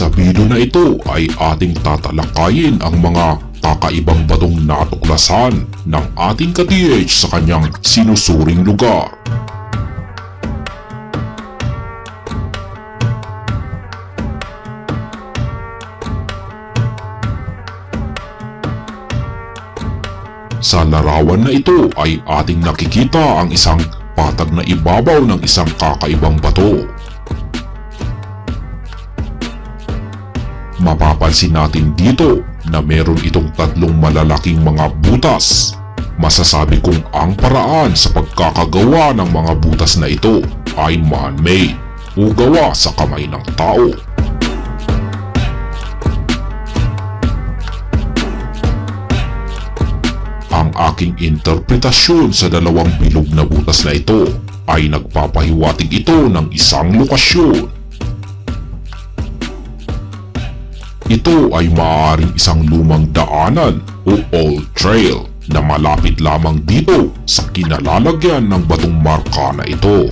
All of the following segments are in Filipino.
Sa video na ito ay ating tatalakayin ang mga kakaibang batong natuklasan ng ating ka-TH sa kanyang sinusuring lugar. Sa larawan na ito ay ating nakikita ang isang patag na ibabaw ng isang kakaibang bato. Mapapansin natin dito na meron itong tatlong malalaking mga butas. Masasabi kong ang paraan sa pagkakagawa ng mga butas na ito ay man-made o gawa sa kamay ng tao. Ang aking interpretasyon sa dalawang bilog na butas na ito ay nagpapahiwatig ito ng isang lokasyon. Ito ay maaaring isang lumang daanan o old trail na malapit lamang dito sa kinalalagyan ng batong marka na ito.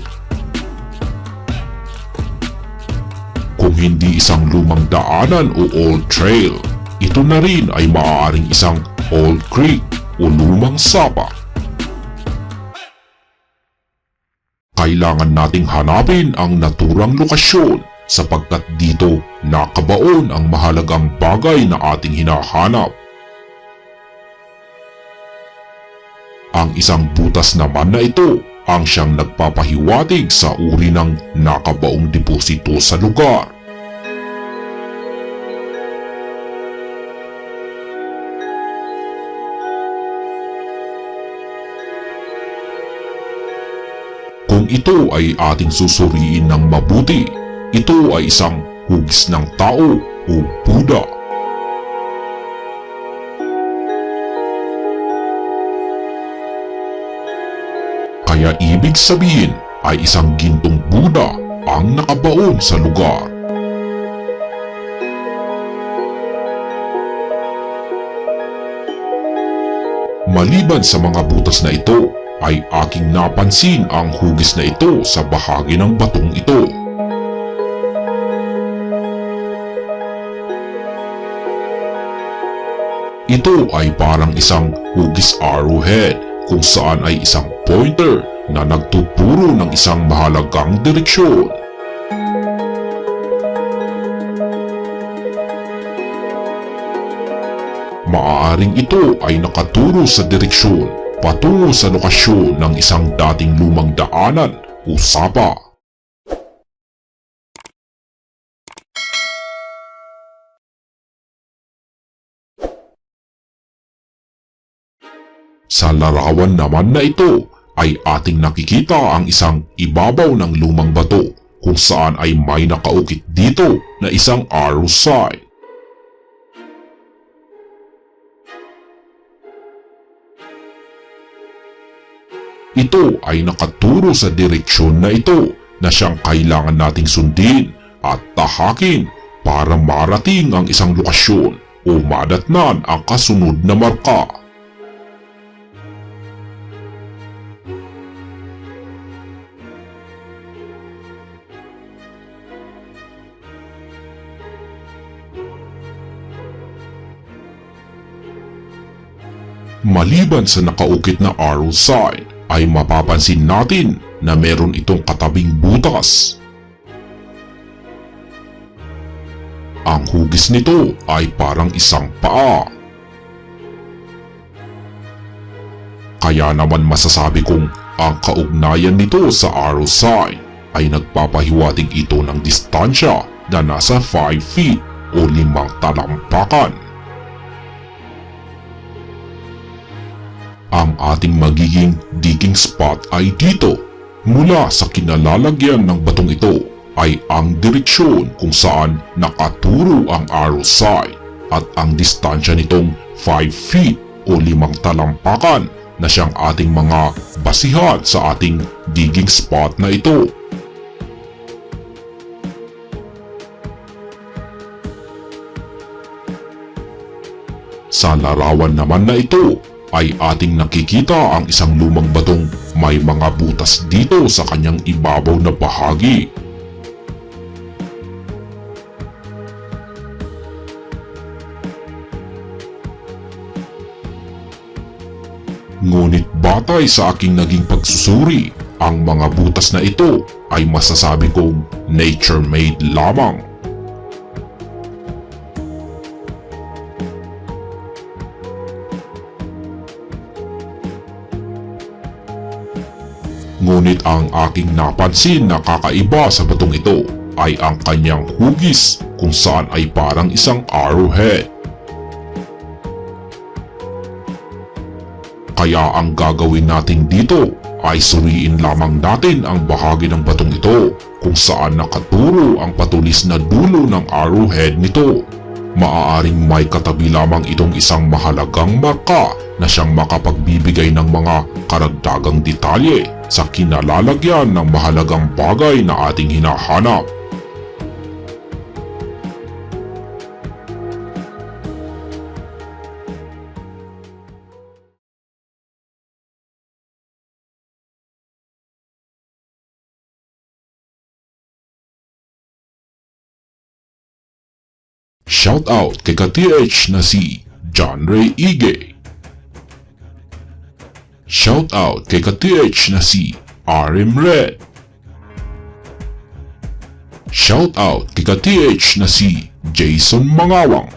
Kung hindi isang lumang daanan o old trail, ito na rin ay maaaring isang old creek o lumang sapa. Kailangan nating hanapin ang naturang lokasyon sapagkat dito nakabaon ang mahalagang bagay na ating hinahanap. Ang isang butas naman na ito ang siyang nagpapahiwatig sa uri ng nakabaong deposito sa lugar. Kung ito ay ating susuriin ng mabuti, ito ay isang hugis ng tao o Buddha. Kaya ibig sabihin ay isang gintong Buddha ang nakabaon sa lugar. Maliban sa mga butas na ito, ay aking napansin ang hugis na ito sa bahagi ng batong ito. Ito ay parang isang hugis arrowhead kung saan ay isang pointer na nagtuturo ng isang mahalagang direksyon. Maaaring ito ay nakaturo sa direksyon patungo sa lokasyon ng isang dating lumang daanan o sapa. Sa larawan naman na ito ay ating nakikita ang isang ibabaw ng lumang bato kung saan ay may nakaukit dito na isang arrow sign. Ito ay nakaturo sa direksyon na ito na siyang kailangan nating sundin at tahakin para marating ang isang lokasyon o madatnan ang kasunod na marka. Maliban sa nakaukit na arrow sign, ay mapapansin natin na meron itong katabing butas. Ang hugis nito ay parang isang paa. Kaya naman masasabi kong ang kaugnayan nito sa arrow sign ay nagpapahiwatig ito ng distansya na nasa 5 feet o limang talampakan. Ang ating magiging digging spot ay dito. Mula sa kinalalagyan ng batong ito ay ang direksyon kung saan nakaturo ang arrow sign at ang distansya nitong 5 feet o limang talampakan na siyang ating mga basihan sa ating digging spot na ito. Sa larawan naman na ito ay ating nakikita ang isang lumang batong may mga butas dito sa kanyang ibabaw na bahagi. Ngunit batay sa aking naging pagsusuri, ang mga butas na ito ay masasabi kong nature made lamang. Ngunit ang aking napansin na kakaiba sa batong ito ay ang kanyang hugis kung saan ay parang isang arrowhead. Kaya ang gagawin natin dito ay suriin lamang natin ang bahagi ng batong ito kung saan nakaturo ang patulis na dulo ng arrowhead nito. Maaaring may katabi lamang itong isang mahalagang marka na siyang makapagbibigay ng mga karagdagang detalye sa kinalalagyan ng mahalagang bagay na ating hinahanap. Shoutout kay ka-TH na si John Ray Ige. Shoutout kay ka-TH na si RM Red. Shoutout kay ka-TH na si Jason Mangawang.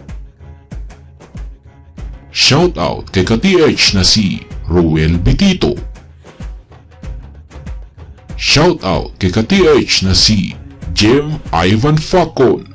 Shoutout kay ka-TH na si Ruel Bitito. Shoutout kay ka-TH na si Jim Ivan Facon.